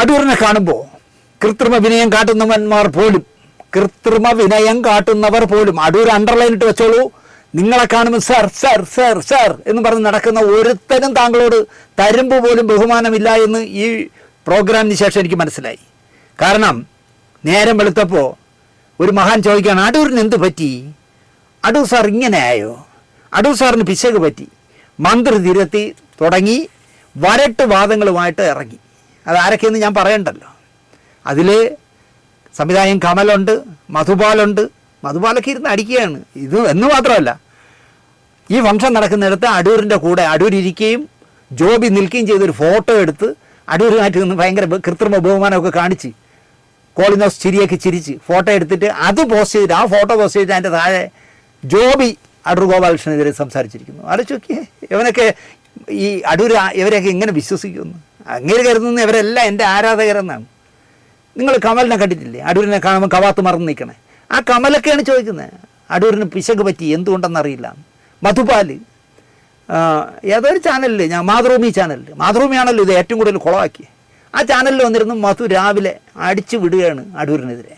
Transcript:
അടൂരിനെ കാണുമ്പോൾ കൃത്രിമ വിനയം കാട്ടുന്നവന്മാർ പോലും കൃത്രിമ വിനയം കാട്ടുന്നവർ പോലും അടൂർ അണ്ടർലൈൻ ഇട്ട് വെച്ചോളൂ. നിങ്ങളെ കാണുമ്പോൾ സർ സർ സർ സർ എന്ന് പറഞ്ഞ് നടക്കുന്ന ഒരുത്തനും താങ്കളോട് തരുമ്പ് പോലും ബഹുമാനമില്ല എന്ന് ഈ പ്രോഗ്രാമിന് ശേഷം എനിക്ക് മനസ്സിലായി. കാരണം നേരം വെളുത്തപ്പോൾ ഒരു മഹാൻ ചോദിക്കുകയാണ് അടൂരിന് എന്ത് പറ്റി? അടൂർ സാർ ഇങ്ങനെ ആയോ? അടൂർ സാറിന് പിശക് പറ്റി. മന്ത്രി തിരുത്തി തുടങ്ങി വരട്ട് വാദങ്ങളുമായിട്ട് ഇറങ്ങി. അത് ആരൊക്കെയെന്ന് ഞാൻ പറയണ്ടല്ലോ. അതിൽ സംവിധായകൻ കമലുണ്ട് മധുപാലുണ്ട് മധുപാലൊക്കെ ഇരുന്ന് അടിക്കുകയാണ്. ഇത് എന്ന് മാത്രമല്ല ഈ ഫംഗ്ഷൻ നടക്കുന്നിടത്ത് അടൂരിന്റെ കൂടെ അടൂർ ഇരിക്കുകയും ജോബി നിൽക്കുകയും ചെയ്തൊരു ഫോട്ടോ എടുത്ത് അടൂരുമായിട്ട് നിന്ന് ഭയങ്കര കൃത്രിമ ബഹുമാനമൊക്കെ കാണിച്ച് കോളിനോസ് ചിരിയൊക്കെ ചിരിച്ച് ഫോട്ടോ എടുത്തിട്ട് അത് പോസ്റ്റ് ചെയ്തിട്ട് ആ ഫോട്ടോ പോസ്റ്റ് ചെയ്തിട്ട് അതിന്റെ താഴെ ജോബി അടൂർ ഗോപാലകൃഷ്ണനെതിരെ സംസാരിച്ചിരിക്കുന്നു. ആലോചിച്ച് നോക്കിയേ ഇവനൊക്കെ ഈ അടൂർ ഇവരെയൊക്കെ ഇങ്ങനെ വിശ്വസിക്കുന്നു. അങ്ങനെ കരുതുന്ന ഇവരെല്ലാം എന്റെ ആരാധകരെന്നാണ്. നിങ്ങൾ കമലിനെ കണ്ടിട്ടില്ലേ? അടൂരിനെ കാണുമ്പോൾ കവാത്ത് മറന്ന് നിൽക്കണേ. ആ കമലൊക്കെയാണ് ചോദിക്കുന്നത്. അടൂരിന് പിശക് പറ്റി എന്തുകൊണ്ടെന്നറിയില്ല മധുപാൽ. ഏതൊരു ചാനലിൽ ഞാൻ മാതൃഭൂമി ചാനലിൽ മാതൃഭൂമിയാണല്ലോ ഇത് ഏറ്റവും കൂടുതൽ കുളമാക്കി ആ ചാനലിൽ വന്നിരുന്നു മധു രാവിലെ അടിച്ചു വിടുകയാണ് അടൂരിനെതിരെ.